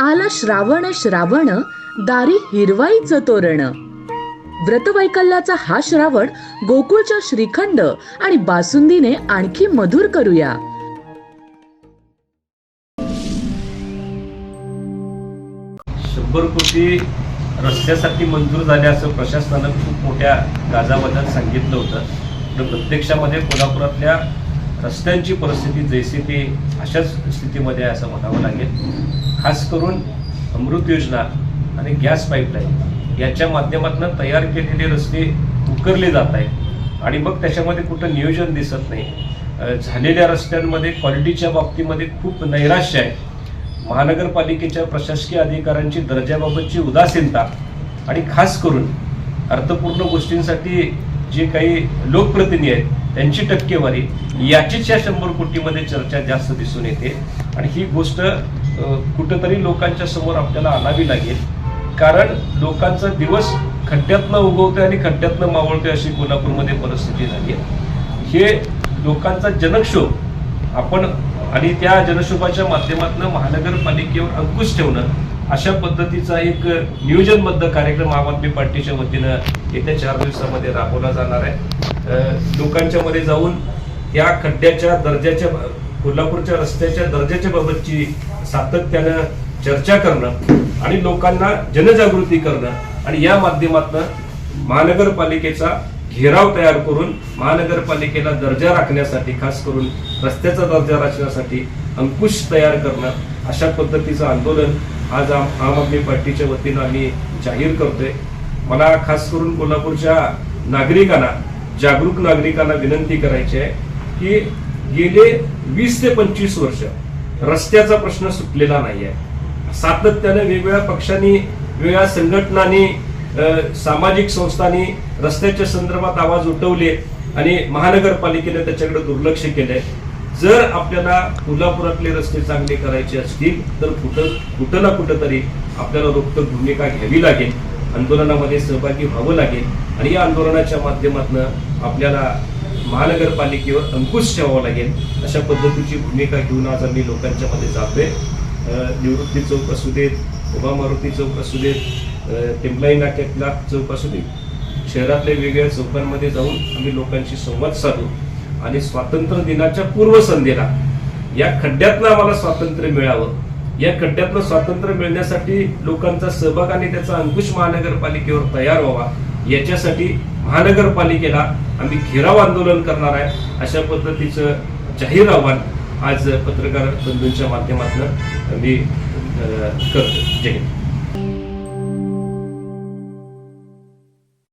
आला श्रावण श्रावण दारी हिरवाईचं तोरण. व्रतवैकल्याचा हा श्रावण गोकुळच्या श्रीखंड आणि बासुंदीने आणखी मधुर करूया. शंभर कोटी रस्त्यासाठी मंजूर झाले असं प्रशासनानं खूप मोठ्या गाजावाजात सांगितलं होतं. तर प्रत्यक्षामध्ये कोल्हापुरातल्या रस्त्यांची परिस्थिती जैसे ती अशाच स्थितीमध्ये आहे असं म्हणावं लागेल. खास करून अमृत योजना आणि गॅस पाईपलाईन याच्या माध्यमातून तयार केलेले रस्ते उकरले जात आहेत. आणि मग त्याच्यामध्ये कुठं नियोजन दिसत नाही. झालेल्या रस्त्यांमध्ये क्वालिटीच्या बाबतीमध्ये खूप नैराश्य आहे. महानगरपालिकेच्या प्रशासकीय अधिकाऱ्यांची दर्जाबाबतची उदासीनता आणि खास करून अर्थपूर्ण गोष्टींसाठी जे काही लोकप्रतिनिधी आहेत त्यांची टक्केवारी याचीच या शंभर कोटीमध्ये चर्चा जास्त दिसून येते. आणि ही गोष्ट कुठंतरी लोकांच्या समोर आपल्याला आणावी लागेल. कारण लोकांचा दिवस खड्ड्यातनं उगवतोय आणि खड्ड्यातनं मावळतोय अशी कोल्हापूरमध्ये परिस्थिती झाली आहे. हे लोकांचा जनक्षोभ आपण आणि त्या जनशोभाच्या माध्यमातून महानगरपालिकेवर अंकुश ठेवणं अशा पद्धतीचा एक नियोजनबद्ध कार्यक्रम आम आदमी पार्टीच्या वतीनं येत्या चार दिवसामध्ये राबवला जाणार आहे. लोकांच्या मध्ये जाऊन या खड्ड्याच्या दर्जाच्या कोल्हापूरच्या रस्त्याच्या दर्जाच्या बाबतची सातत्यानं चर्चा करणं आणि लोकांना जनजागृती करणं आणि या माध्यमातून महानगरपालिकेचा घेराव तयार करून महानगरपालिकेला दर्जा राखण्यासाठी खास करून रस्त्याचा दर्जा राखण्यासाठी अंकुश तयार करणं अशा पद्धतीचं आंदोलन आज आम आदमी पार्टीच्या वतीनं आम्ही जाहीर करतोय. मला खास करून कोल्हापूरच्या नागरिकांना जागरूक नागरिकांना विनंती करायची आहे की गेले वीस ते पंचवीस वर्ष रस्त्याचा प्रश्न सुटलेला नाही आहे सातत्याने वेगवेगळ्या पक्षांनी वेगळ्या संघटनांनी सामाजिक संस्थांनी रस्त्याच्या संदर्भात आवाज उठवले आणि महानगरपालिकेने त्याच्याकडे दुर्लक्ष केलंय जर आपल्याला कोल्हापुरातले रस्ते चांगले करायचे असतील तर कुठं कुठं ना कुठं तरी आपल्याला रोखठोक भूमिका घ्यावी लागेल. आंदोलनामध्ये सहभागी व्हावं लागेल. आणि या आंदोलनाच्या माध्यमातून आपल्याला महानगरपालिकेवर अंकुश ठेवावा लागेल अशा पद्धतीची भूमिका घेऊन आज आम्ही लोकांच्या मध्ये जातोय निवृत्ती चौक असू देत उभा मारुती चौक असू देत अ, नाक्यातला चौक असू देत शहरातल्या वेगवेगळ्या चौकांमध्ये जाऊन आम्ही लोकांशी संवाद साधू आणि स्वातंत्र्य दिनाच्या पूर्वसंध्येला या खड्ड्यातनं आम्हाला स्वातंत्र्य मिळावं. या खड्ड्यातनं स्वातंत्र्य मिळण्यासाठी लोकांचा सहभाग आणि त्याचा अंकुश महानगरपालिकेवर तयार व्हावा. याच्यासाठी महानगरपालिकेला आम्ही घेराव आंदोलन करणार आहे. अशा पद्धतीचं जाहीर आव्हान आज पत्रकार बंधूंच्या माध्यमातून मी करतो जय हिंद.